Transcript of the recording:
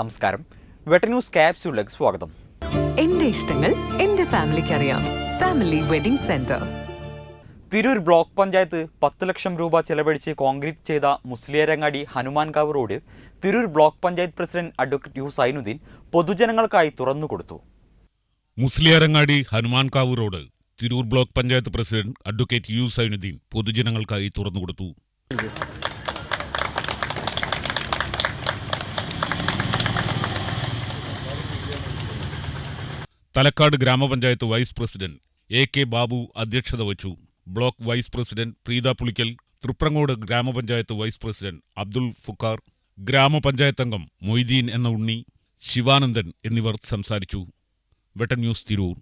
നമസ്കാരം. വെട്ടന്യൂസ് ക്യാപ്സ്യൂളിലേക്ക് സ്വാഗതം. എന്റെ ഇഷ്ടങ്ങൾ എന്റെ ഫാമിലിക്ക് അറിയാം. Family wedding centre. Tirur block panchayat പത്ത് ലക്ഷം രൂപ ചെലവഴിച്ച് കോൺക്രീറ്റ് ചെയ്ത Musliyarangadi Hanumankavu road Tirur block panchayat president advocate U Zainuddin പൊതുജനങ്ങൾക്കായി തുറന്നുകൊടുത്തു Musliyarangadi Hanumankavu road Tirur block panchayat president advocate U Zainuddin പൊതുജനങ്ങൾക്കായി തുറന്നുകൊടുത്തു തലക്കാട് ഗ്രാമപഞ്ചായത്ത് vice president A K Babu അധ്യക്ഷത വച്ചു. Block vice president Preetha Pulikkal Thriprangode ഗ്രാമപഞ്ചായത്ത് vice president Abdul ഫുക്കാർ ഗ്രാമപഞ്ചായത്ത് അംഗം മൊയ്തീൻ എന്ന ഉണ്ണി ശിവാനന്ദൻ എന്നിവർ സംസാരിച്ചു. വെട്ടൻ ന്യൂസ് തിരൂർ.